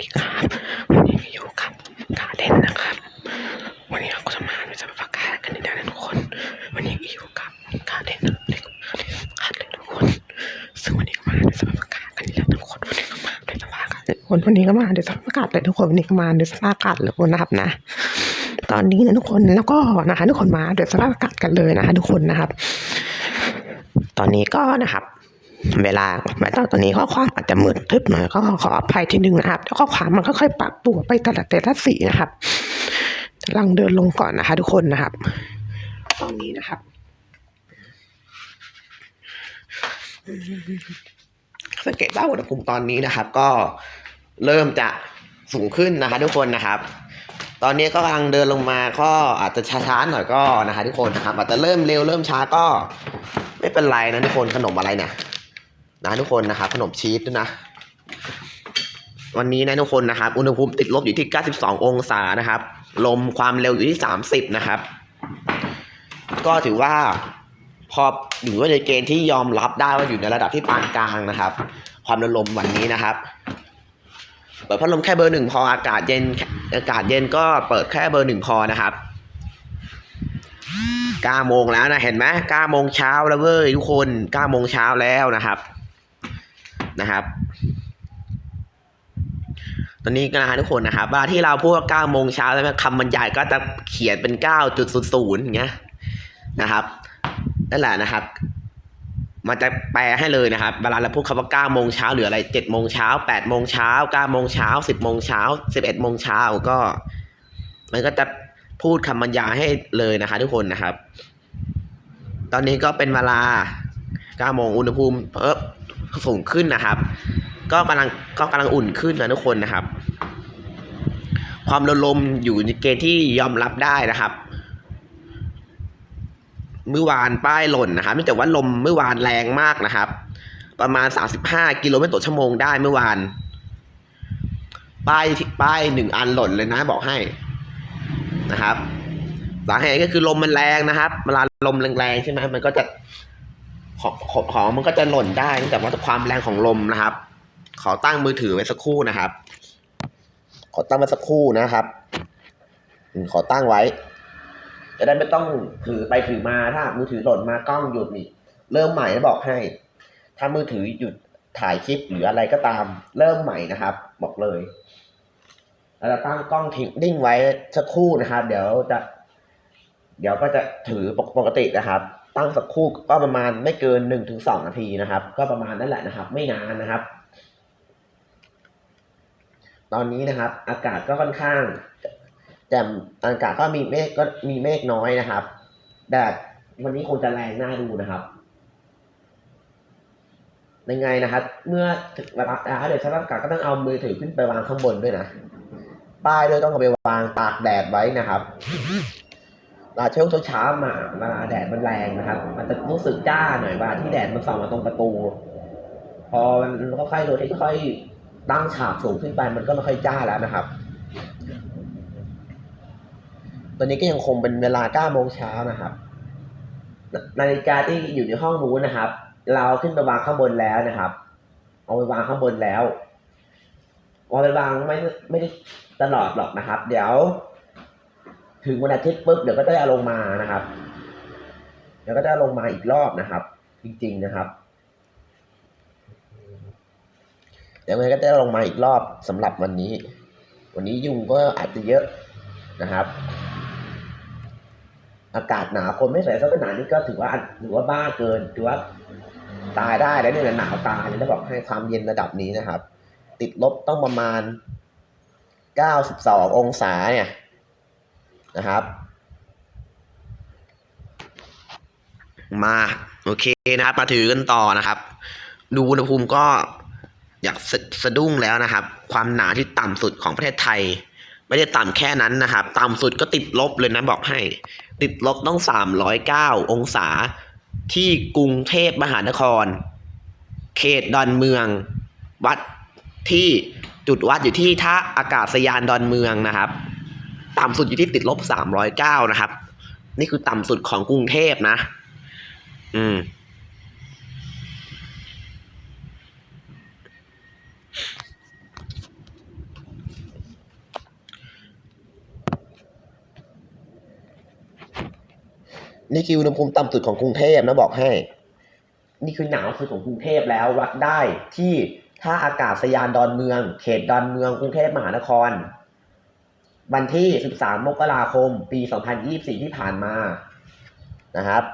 ดีครับวันนี้อยู่กับกาเดนนะครับ วันนี้เราก็จะมาดูสภาพอากาศกันในด้านทุกคน วันนี้อยู่กับกาเดนเด็กขาดเลยทุกคน ซึ่งวันนี้ก็มาดูสภาพอากาศกันในด้านทุกคนวันนี้ก็มาดูสภาพอากาศทุกคนวันนี้ก็มาเดูสภาพอากาศเลยทุกคนวันนี้ก็มาเดูสภาพอากาศเลยทุกคนนะครับนะ ตอนนี้นะทุกคนแล้วก็นะคะทุกคนมาเดูสภาพอากาศกันเลยนะคะทุกคนนะครับ ตอนนี้ก็นะครับ เวลาแม้ตอนตอนนี้ข้อความอาจจะมืดทึบหน่อยก็ขออภัยทีหนึ่งนะครับแล้วข้อความมันก็ค่อยปรับปรุงไปแต่ละแต่ละสีนะครับกำลังเดินลงก่อนนะคะ ทุกคนนะครับ ตอนนี้นะครับสังเกตว่าอุณหภูมิตอนนี้นะครับ ก็เริ่มจะสูงขึ้นนะคะ ทุกคนนะครับ ตอนนี้ก็กำลังเดินลงมาก็อาจจะช้าๆหน่อยก็นะคะ ทุกคนนะครับอาจจะเริ่มเร็วเริ่มช้าก็ ไม่เป็นไรนะทุกคนขนมอะไรเนี่ย นะทุกคนนะครับขนมชีสด้วยนะ วันนี้นะทุกคนนะครับ อุณหภูมิติดลบอยู่ที่ 92 องศานะครับ ลมความเร็วอยู่ที่ 30 นะครับ ก็ถือว่าพออยู่ในเกณฑ์ที่ยอมรับได้ว่าอยู่ในระดับที่ปานกลางนะครับ ความระลมวันนี้นะครับเปิดพัดลมแค่เบอร์หนึ่งพออากาศเย็นอากาศเย็นก็เปิดแค่เบอร์หนึ่งพอนะครับเก้าโมงแล้วนะเห็นไหมเก้าโมงเช้าแล้วเว้ยทุกคนเก้าโมงเช้าแล้วนะครับ นะครับ ตอนนี้ก็นะทุกคนนะครับเวลาที่เราพูดว่าเก้าโมงเช้าแล้วคำบรรยายก็จะเขียนเป็นเก้าจุดศูนย์ศูนย์อย่างเงี้ยนะครับนั่นแหละนะครับ มันจะแปลให้เลยนะครับเวลาเราพูดคำว่า9โมงเช้าหรืออะไร7โมงเช้า8โมงเช้า9โมงเช้า10โมงเช้า11โมงเช้าก็ มันก็จะพูดคำบรรยายให้เลยนะคะ ทุกคนนะครับ ตอนนี้ก็เป็นเวลา9โมงอุณหภูมิเพิ่ม สูงขึ้นนะครับ ก็กำลังก็กำลังอุ่นขึ้นนะทุกคนนะครับ ความระลมอยู่ในเกณฑ์ที่ยอมรับได้นะครับเมื่อวานป้ายหล่นนะครับแต่ว่าลมเมื่อวานแรงมากนะครับ ประมาณ 35 กิโลเมตรต่อชั่วโมงได้เมื่อวาน ป้ายป้ายหนึ่งอันหล่นเลยนะบอกให้นะครับสาเหตุก็คือลมมันแรงนะครับเวลาลมแรงๆใช่ไหมมันก็จะ ของของของมันก็จะหล่นได้แต่ว่าความแรงของลมนะครับ ขอตั้งมือถือไว้สักครู่นะครับ ขอตั้งไว้สักครู่นะครับขอตั้งไว้ จะได้ไม่ต้องถือไปถือมาถ้า มือถือหล่นมากล้องหยุดนี่เริ่มใหม่แล้วบอกให้ ถ้ามือถือหยุดถ่ายคลิปหรืออะไรก็ตาม เริ่มใหม่นะครับ บอกเลยเราตั้งกล้องทิ้งนิ่งไว้สักครู่นะครับ เดี๋ยวจะ เดี๋ยวก็จะถือปกตินะครับ ตั้งสักครู่ก็ประมาณไม่เกินหนึ่งถึงสองนาทีนะครับ ก็ประมาณนั่นแหละนะครับ ไม่นานนะครับ ตอนนี้นะครับ อากาศก็ค่อนข้าง แต่อากาศก็มีเมฆก็มีเมฆน้อยนะครับแดดวันนี้คงจะแรงน่าดูนะครับยังไงนะครับ เมื่อถึงเวลาเดี๋ยวสภาพอากาศก็ต้องเอามือถือขึ้นไปวางข้างบนด้วยนะป้ายด้วยต้องเอาไปวางตากแดดไว้นะครับ ช่วงเช้ามาเวลาแดดมันแรงนะครับ มันจะรู้สึกจ้าหน่อยเวลาที่แดดมันส่องมาตรงประตู พอมันค่อยๆโดยที่ค่อยตั้งฉากสูงขึ้นไปมันก็ไม่ค่อยจ้าแล้วนะครับ ตอนนี้ก็ยังคงเป็นเวลา9โมงเช้านะครับนานาฬิกาที่อยู่ในห้องนู้นนะครับ เราขึ้นไปวางข้างบนแล้วนะครับ เอาไปวางข้างบนแล้วเอาไปวางไม่ไม่ได้ตลอดหรอกนะครับ เดี๋ยว ถึงวันอาทิตย์ปุ๊บเดี๋ยวก็จะเอาลงมานะครับ เดี๋ยวก็จะลงมาอีกรอบนะครับ จริง ๆนะครับ เดี๋ยวมันก็จะลงมาอีกรอบสำหรับวันนี้ วันนี้ยุงก็อาจจะเยอะนะครับ อากาศหนาวคนไม่ใส่เสื้อกันหนาวนี่ก็ถือว่าถือว่าบ้าเกินถือว่าตายได้แล้วเนี่ยหนาวตายเลยถ้าบอกให้ความเย็นระดับนี้นะครับ ติดลบต้องประมาณ 92 องศาเนี่ย นะครับมาโอเคนะครับมาถือกันต่อนะครับ ดูอุณหภูมิก็อยากสะสะดุ้งแล้วนะครับ ความหนาที่ต่ำสุดของประเทศไทย ไม่ได้ต่ำแค่นั้นนะครับ ต่ำสุดก็ติดลบเลยนะบอกให้ ติดลบต้อง309องศาที่กรุงเทพมหานคร เขตดอนเมือง วัดที่จุดวัดอยู่ที่ท่าอากาศยานดอนเมืองนะครับ ต่ำสุดอยู่ที่ติดลบสามร้อยเก้านะครับ นี่คือต่ำสุดของกรุงเทพนะ อืม นี่คืออุณหภูมิต่ำสุดของกรุงเทพนะบอกให้ นี่คือหนาวสุดของกรุงเทพแล้ววัดได้ที่ท่าอากาศยานดอนเมือง เขตดอนเมืองกรุงเทพมหานคร วันที่ 13 มกราคม ปี 2024 ที่ผ่านมานะครับ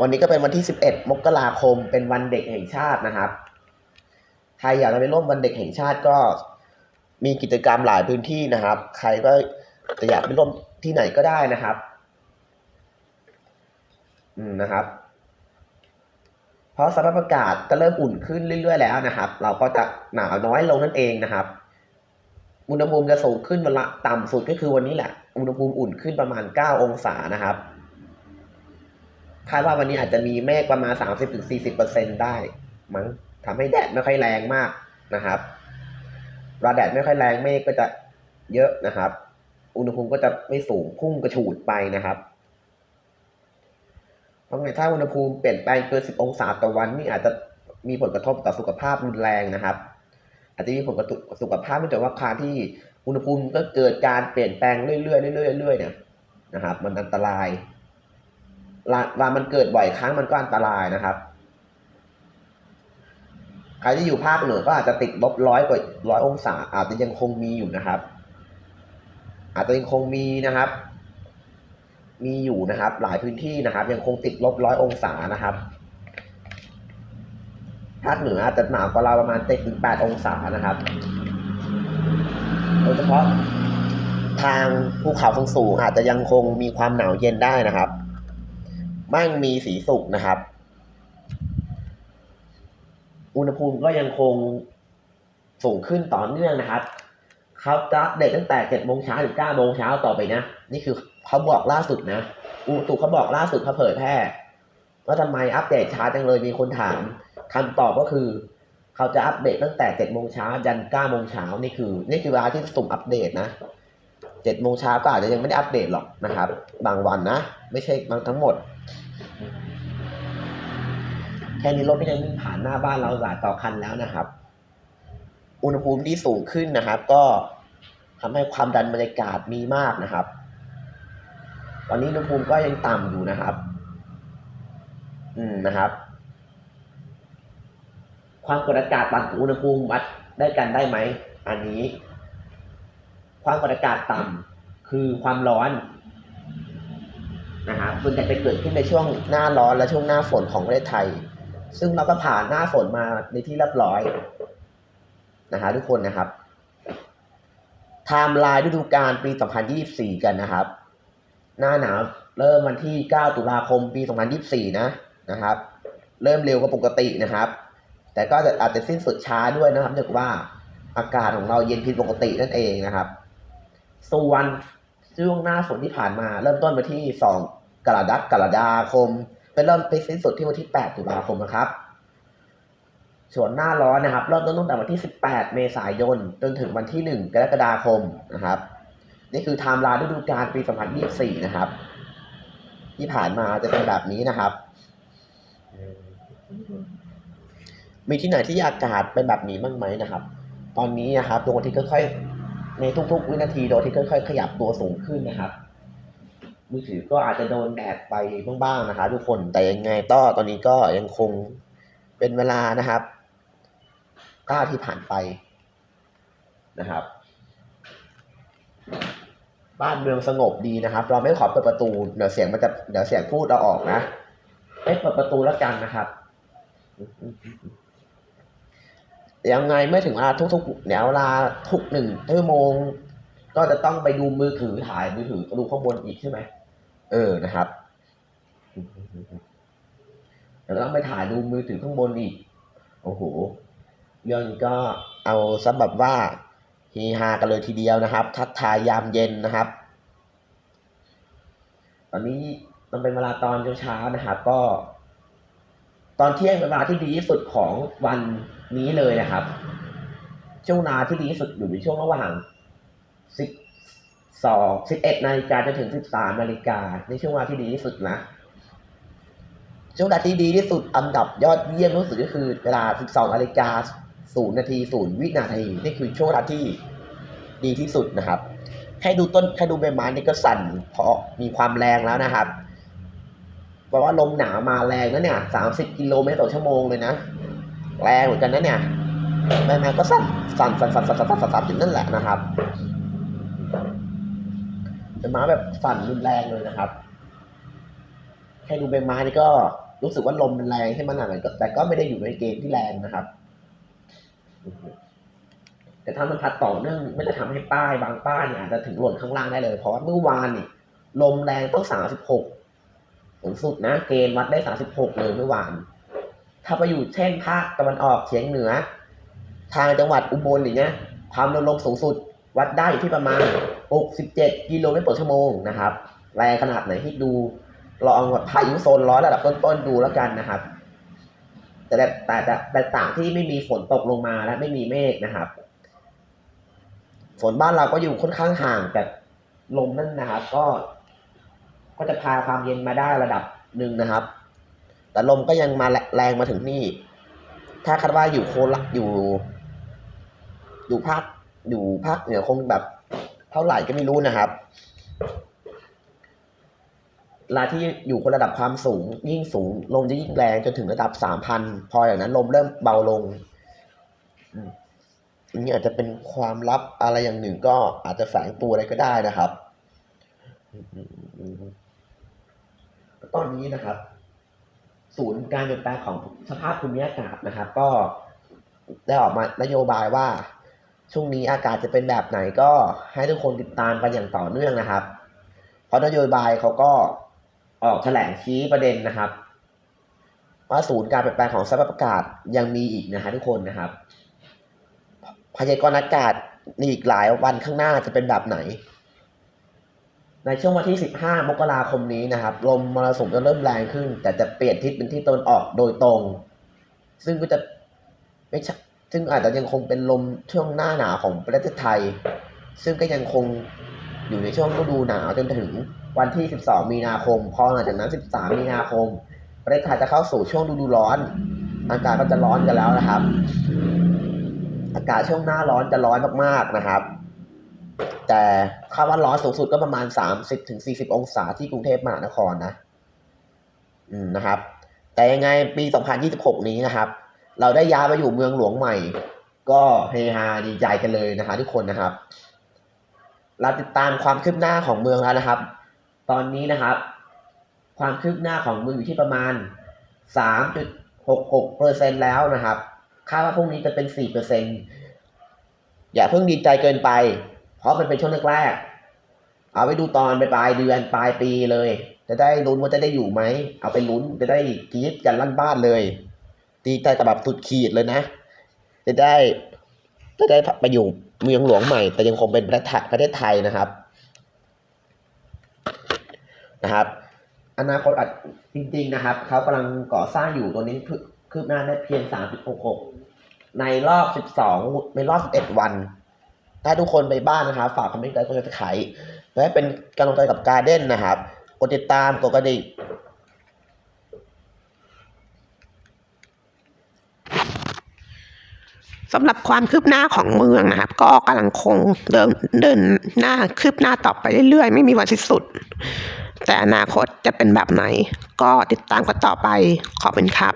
วันนี้ก็เป็นวันที่ 11 มกราคม เป็นวันเด็กแห่งชาตินะครับใครอยากจะไปร่วมวันเด็กแห่งชาติก็มีกิจกรรมหลายพื้นที่นะครับ ใครก็จะอยากไปร่วมที่ไหนก็ได้นะครับ อืมนะครับ เพราะสภาพอากาศก็เริ่มอุ่นขึ้นเรื่อย ๆ แล้วนะครับ เราก็จะหนาวน้อยลงนั่นเองนะครับ อุณหภูมิจะสูงขึ้นวันละต่ำสุดก็คือวันนี้แหละ อุณหภูมิอุ่นขึ้นประมาณ 9 องศานะครับ คาดว่าวันนี้อาจจะมีเมฆประมาณ 30-40%ได้ มั้งทำให้แดดไม่ค่อยแรงมากนะครับเวลาแดดไม่ค่อยแรงเมฆก็จะเยอะนะครับ อุณหภูมิก็จะไม่สูงพุ่งกระฉูดไปนะครับเพราะไงถ้าอุณหภูมิเปลี่ยนแปลงเกิน 10 องศาต่อวันนี่อาจจะมีผลกระทบต่อสุขภาพรุนแรงนะครับ อาจจะมีผลกระทบสุขภาพเนื่องจากว่าการที่อุณหภูมิก็เกิดการเปลี่ยนแปลงเรื่อยๆเรื่อยๆเรื่อยๆเนี่ยนะครับ มันอันตรายลาลามันเกิดบ่อยครั้งมันก็อันตรายนะครับใครที่อยู่ภาคเหนือก็อาจจะติดลบร้อยกว่าร้อยองศา อาจจะยังคงมีอยู่นะครับ อาจจะยังคงมีนะครับ มีอยู่นะครับ หลายพื้นที่นะครับ ยังคงติดลบร้อยองศานะครับ ภาคเหนืออาจจะหนาวกว่าเราประมาณเจ็ดถึงแปดองศานะครับ โดยเฉพาะทางภูเขาสูงๆอาจจะยังคงมีความหนาวเย็นได้นะครับมั่งมีสีสุกนะครับ อุณหภูมิก็ยังคงสูงขึ้นต่อเนื่องนะครับเขาจะเดตตั้งแต่เจ็ดโมงเช้าถึงเก้าโมงเช้าต่อไปนะ นี่คือเขาบอกล่าสุดนะอุตุเขาบอกล่าสุดเขาเผยแพร่ ว่าทำไมอัปเดตช้าจังเลยมีคนถามคำตอบก็คือ เขาจะอัปเดตตั้งแต่เจ็ดโมงเช้ายันเก้าโมงเช้านี่คือ นี่คือเวลาที่สุ่มอัปเดตนะเจ็ดโมงเช้าก็อาจจะยังไม่ได้อัปเดตหรอกนะครับ บางวันนะ ไม่ใช่บางทั้งหมด แค่นี้รถก็ยังวิ่งผ่านหน้าบ้านเราหลายต่อคันแล้วนะครับ อุณหภูมิที่สูงขึ้นนะครับ ก็ทำให้ความดันบรรยากาศมีมากนะครับ ตอนนี้อุณหภูมิก็ยังต่ำอยู่นะครับ นะครับ ความกดอากาศต่ำกับอุณหภูมิวัดได้กันได้ไหม อันนี้ ความกดอากาศต่ำคือความร้อนนะครับส่วนใหญ่จะเกิดขึ้นในช่วงหน้าร้อนและช่วงหน้าฝนของประเทศไทย ซึ่งเราก็ผ่านหน้าฝนมาในที่เรียบร้อยนะฮะทุกคนนะครับไทม์ไลน์ฤดูกาลปี 2024 กันนะครับ หน้าหนาวเริ่มวันที่ 9 ตุลาคม ปี 2024 นะ นะครับ เริ่มเร็วกว่าปกตินะครับ แต่ก็อาจจะสิ้นสุดช้าด้วยนะครับเนื่องว่าอากาศของเราเย็นผิดปกตินั่นเองนะครับ ส่วนช่วงหน้าฝนที่ผ่านมา เริ่มต้นวันที่ 2 กรกฎากรกฎาคม เป็นเริ่มไปสิ้นสุดที่วันที่ 8 ตุลาคมนะครับส่วนหน้าร้อนนะครับเริ่มต้นตั้งแต่วันที่ 18 เมษายน จนถึงวันที่ 1 กรกฎาคมนะครับ นี่คือไทม์ไลน์ฤดูกาลปี 2024 นะครับ ที่ผ่านมาจะเป็นแบบนี้นะครับ มีที่ไหนที่อากาศเป็นแบบนี้บ้างไหมนะครับ ตอนนี้นะครับดวงอาทิตย์ค่อยๆในทุกๆ วินาทีดวงอาทิตย์ค่อยๆขยับตัวสูงขึ้นนะครับมือถือก็อาจจะโดนแดดไปบ้างๆนะครับทุกคนแต่ยังไงก็ตอนนี้ก็ยังคงเป็นเวลานะครับก้าที่ผ่านไปนะครับ บ้านเมืองสงบดีนะครับ เราไม่ขอเปิดประตูเดี๋ยวเสียงมันจะเดี๋ยวเสียงพูดเราออกนะไม่เปิดประตูแล้วกันนะครับ ยังไงไม่ถึงเวลาทุกๆเดี๋ยวเวลาทุกหนึ่งชั่วโมง ก็จะต้องไปดูมือถือถ่ายมือถือดูข้างบนอีกใช่ไหมเออนะครับเดี๋ยวต้องไปถ่ายดูมือถือข้างบนอีก โอ้โหเรื่องนี้ก็เอาซะแบบว่าเฮฮากันเลยทีเดียวนะครับ ทักทายยามเย็นนะครับ ตอนนี้มันเป็นเวลาตอนเช้าๆนะครับ ก็ ตอนเที่ยงเป็นเวลาที่ดีที่สุดของวันนี้เลยนะครับ ช่วงเวลาที่ดีที่สุดอยู่ในช่วงระหว่างสิบสองสิบเอ็ดนาฬิกาจนถึงสิบสามนาฬิกาในช่วงเวลาที่ดีที่สุดนะช่วงเวลาที่ดีที่สุดอันดับยอดเยี่ยมที่สุดก็คือเวลาสิบสองนาฬิกาศูนย์นาทีศูนย์วินาทีนี่คือช่วงเวลาที่ดีที่สุดนะครับแค่ดูต้นแค่ดูใบไม้นี่ก็สั่นเพราะมีความแรงแล้วนะครับ เพราะว่าลมหนาวมาแรงนะเนี่ยสามสิบกิโลเมตรต่อชั่วโมงเลยนะ แรงเหมือนกันนะเนี่ยแม่แม่ก็สั่นสั่นสั่นสั่นสั่นสั่นสั่นสั่นนั่นแหละนะครับเป็นม้าแบบสั่นรุนแรงเลยนะครับ แค่ดูใบไม้นี่ก็รู้สึกว่าลมมันแรงใช่ไหมหนักแต่ก็ไม่ได้อยู่ในเกณฑ์ที่แรงนะครับ แต่ถ้ามันพัดต่อเนื่องไม่จะทำให้ป้ายบางป้ายเนี่ยอาจจะถึงหล่นข้างล่างได้เลย เพราะว่าเมื่อวานนี่ลมแรงต้องสามสิบหก สูงสุดนะ เกณฑ์วัดได้สามสิบหกเลยเมื่อวาน ถ้าไปอยู่เช่นภาคตะวันออกเฉียงเหนือ ทางจังหวัดอุบลอย่างเงี้ยความเร็วลมสูงสุดวัดได้อยู่ที่ประมาณ 67 กิโลเมตรต่อชั่วโมงนะครับ แรงขนาดไหนที่ดูลองแบบพายุโซนร้อนระดับต้นๆดูแล้วกันนะครับ แต่แต่แต่แต่ต่ต่างที่ไม่มีฝนตกลงมาและไม่มีเมฆนะครับ ฝนบ้านเราก็อยู่ค่อนข้างห่างจากลมนั่นนะครับ ก็ ก็จะพาความเย็นมาได้ระดับหนึ่งนะครับ แต่ลมก็ยังมาแรงมาถึงนี่ ถ้าคาดว่าอยู่โคราชอยู่ อยู่ภาคอยู่ภาคเหนือคงแบบเท่าไหร่ก็ไม่รู้นะครับเวลาที่อยู่คนระดับความสูง ยิ่งสูง ลมจะยิ่งแรงจนถึงระดับสามพันพออย่างนั้น ลมเริ่มเบาลงอันนี้อาจจะเป็นความลับอะไรอย่างหนึ่งก็อาจจะแฝงตัวอะไรก็ได้นะครับ ตอนนี้นะครับ ศูนย์การเปลี่ยนแปลงของสภาพภูมิอากาศนะครับ ก็ได้ออกมานโยบายว่า ช่วงนี้อากาศจะเป็นแบบไหนก็ให้ทุกคนติดตามกันอย่างต่อเนื่องนะครับ เพราะนโยบายเขาก็ออกแถลงชี้ประเด็นนะครับ ว่าศูนย์การเปลี่ยนแปลงของสภาพอากาศยังมีอีกนะฮะทุกคนนะครับพยากรณ์อากาศในอีกหลายวันข้างหน้าจะเป็นแบบไหน ในช่วงวันที่ 15 มกราคมนี้นะครับ ลมมรสุมจะเริ่มแรงขึ้น แต่จะเปลี่ยนทิศเป็นทิศตะวันออกโดยตรง ซึ่งก็จะไม่ใช่ซึ่งอาจจะยังคงเป็นลมช่วงหน้าหนาวของประเทศไทย ซึ่งก็ยังคงอยู่ในช่วงฤดูหนาวจนถึงวันที่ 12 มีนาคม พอหลังจากนั้น 13 มีนาคม ประเทศไทยจะเข้าสู่ช่วงฤดูร้อน อากาศก็จะร้อนกันแล้วนะครับ อากาศช่วงหน้าร้อนจะร้อนมากๆนะครับ แต่คาดว่าร้อนสูงสุดก็ประมาณ 30ถึง40องศาที่กรุงเทพมหานครนะ อืมนะครับ แต่ยังไงปี 2026 นี้นะครับ เราได้ย้ายมาอยู่เมืองหลวงใหม่ ก็เฮฮาดีใจกันเลยนะคะทุกคนนะครับ เราติดตามความคืบหน้าของเมืองแล้วนะครับ ตอนนี้นะครับ ความคืบหน้าของเมืองอยู่ที่ประมาณ 3.66เปอร์เซ็นแล้วนะครับคาดว่าพรุ่งนี้จะเป็น4เปอร์เซ็นอย่าเพิ่งดีใจเกินไป เพราะมันเป็นช่วงแรกๆเอาไปดูตอนปลายเดือนปลายปีเลย จะได้ลุ้นว่าจะได้อยู่ไหม เอาไปลุ้นจะได้กรีดกันลั่นบ้านเลยดีใจกับแบบสุดขีดเลยนะ จะได้จะได้ไปอยู่เมืองหลวงใหม่ แต่ยังคงเป็นประเทศประเทศไทยนะครับนะครับ อนาคตอาจจริงๆนะครับเขากำลังก่อสร้างอยู่ตัวนี้คือคืบหน้าได้เพียง3.66ในรอบ 12 ในรอบ 11 วัน ถ้าทุกคนไปบ้านนะครับ ฝากคอมเมนต์กันก็จะไขและเป็นกำลังใจกับการเด้นนะครับ กดติดตามกดกระดิ่งสำหรับความคืบหน้าของเมืองนะครับ ก็กำลังคงเดินเดินหน้าคืบหน้าต่อไปเรื่อยๆ ไม่มีวันสิ้นสุด แต่อนาคตจะเป็นแบบไหน ก็ติดตามกันต่อไปขอบคุณครับ